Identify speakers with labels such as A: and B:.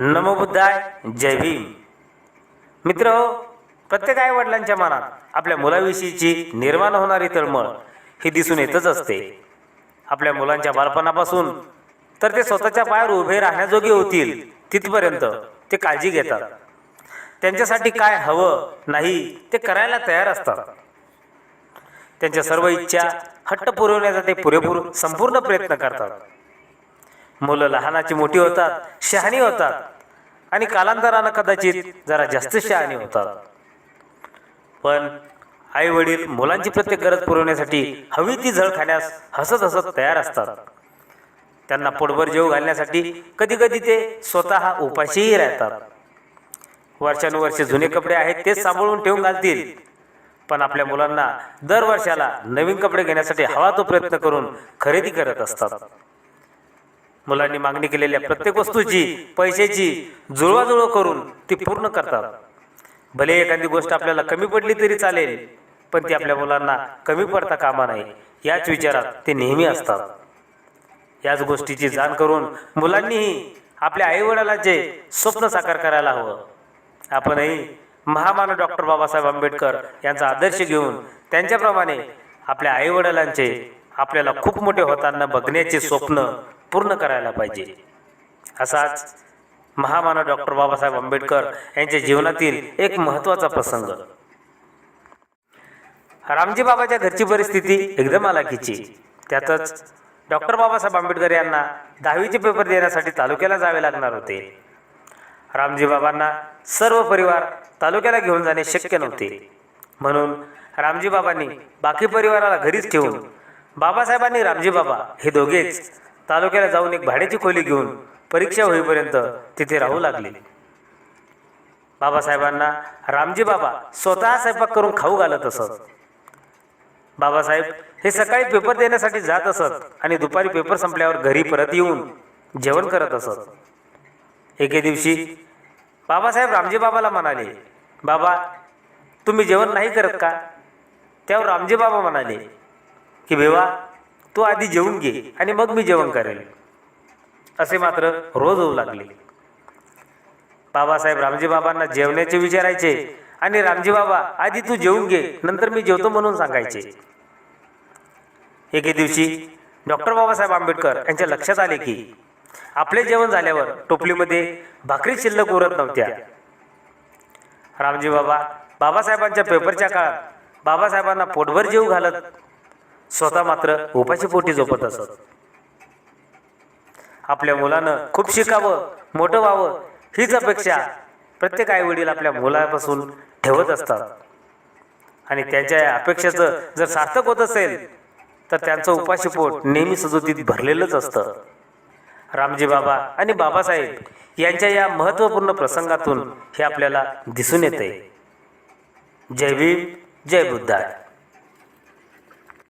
A: नमो बुद्धाय जय भीम. मित्र प्रत्येक आई वडिलांच्या मनात आपल्या मुलाविषयीची निर्माण होणारी तळमळ ही दिसून येतच असते. आपल्या मुलांच्या बालपणापासून तर ते स्वतःच्या पायावर उभे राहण्याजोगे होतील तिथपर्यंत ते काळजी घेतात. त्यांच्यासाठी काय हवं नाही ते करायला तयार असतात. त्यांच्या सर्व इच्छा हट्ट पुरवण्याचा ते पुरेपूर संपूर्ण प्रयत्न करतात. मुलं लहानाची मोठी होतात शहाणी होतात. आणि कालांतरानं कदाचित जरा जास्त शहाणी होतात. पण आई वडील मुलांची प्रत्येक गरज पुरवण्यासाठी हवी ती झळ खाण्यास हसत हसत तयार असतात. त्यांना पोटभर जेव घालण्यासाठी कधी कधी ते स्वतः उपाशीही राहतात. वर्षानुवर्षे जुने कपडे आहेत तेच सांभाळून ठेवून घालतील. पण आपल्या मुलांना दर वर्षाला नवीन कपडे घेण्यासाठी हवा तो प्रयत्न करून खरेदी करत असतात. मुलांनी मागणी केलेल्या प्रत्येक वस्तूची पैशाची जुळवाजुळव करून ती पूर्ण करतात. भले एखादी गोष्ट आपल्याला कमी पडली तरी चालेल पण ती आपल्या मुलांना कमी पडता कामा नाही याच विचारात ते नेहमी असतात. याच गोष्टीची जाण करून मुलांनीही आपल्या आईवडिलांचे स्वप्न साकार करायला हवं आपणही महामानव डॉक्टर बाबासाहेब आंबेडकर यांचा आदर्श घेऊन त्यांच्याप्रमाणे आपल्या आईवडिलांचे आपल्याला खूप मोठे होताना बघण्याचे स्वप्न पूर्ण करायला पाहिजे. असाच महामानव डॉक्टर बाबासाहेब आंबेडकर यांच्या जीवनातील एक महत्त्वाचा प्रसंग. रामजी बाबाच्या घरची परिस्थिती एकदम आलाखीची. त्यातच डॉक्टर बाबासाहेब आंबेडकर यांना दहावीचे पेपर देण्यासाठी तालुक्याला जावे लागणार होते. रामजी बाबांना सर्व परिवार तालुक्याला घेऊन जाणे शक्य नव्हते. म्हणून रामजी बाबांनी बाकी परिवाराला घरीच ठेवून बाबासाहेबांनी रामजी बाबा हे दोघेच तालुक्याला जाऊन एक भाड्याची खोली घेऊन परीक्षा होईपर्यंत तिथे राहू लागले. बाबासाहेबांना रामजी बाबा स्वतः स्वयंपाक करून खाऊ घालत असत. बाबासाहेब हे सकाळी पेपर देण्यासाठी जात असत आणि दुपारी पेपर संपल्यावर घरी परत येऊन जेवण करत असत. एके दिवशी बाबासाहेब रामजी बाबाला म्हणाले बाबा तुम्ही जेवण नाही करत का? त्यावर रामजी बाबा म्हणाले की भेवा तू आधी जेवून घे आणि मग मी जेवण करेल. असे मात्र रोज होऊ लागले. बाबासाहेब रामजी बाबांना जेवण्याचे विचारायचे आणि रामजी बाबा आधी तू जेवून घे नंतर मी जेवतो म्हणून सांगायचे. एके दिवशी डॉक्टर बाबासाहेब आंबेडकर यांच्या लक्षात आले की आपले जेवण झाल्यावर टोपलीमध्ये भाकरी शिल्लक उरत नव्हत्या. रामजी बाबा बाबासाहेबांच्या पेपरच्या काळात बाबासाहेबांना पोटभर जेव घालत स्वतः मात्र उपाशी पोटी झोपत असत. आपल्या मुलानं खूप शिकावं मोठं व्हावं हीच अपेक्षा प्रत्येक आई वडील आपल्या मुलापासून ठेवत असतात. आणि त्यांच्या अपेक्षेचं जर सार्थक होत असेल तर त्यांचं उपाशी पोट नेहमी सजोतीत भरलेलंच असतं. रामजी बाबा आणि बाबासाहेब यांच्या या महत्त्वपूर्ण प्रसंगातून हे आपल्याला दिसून येते. जय भीम जय बुद्धा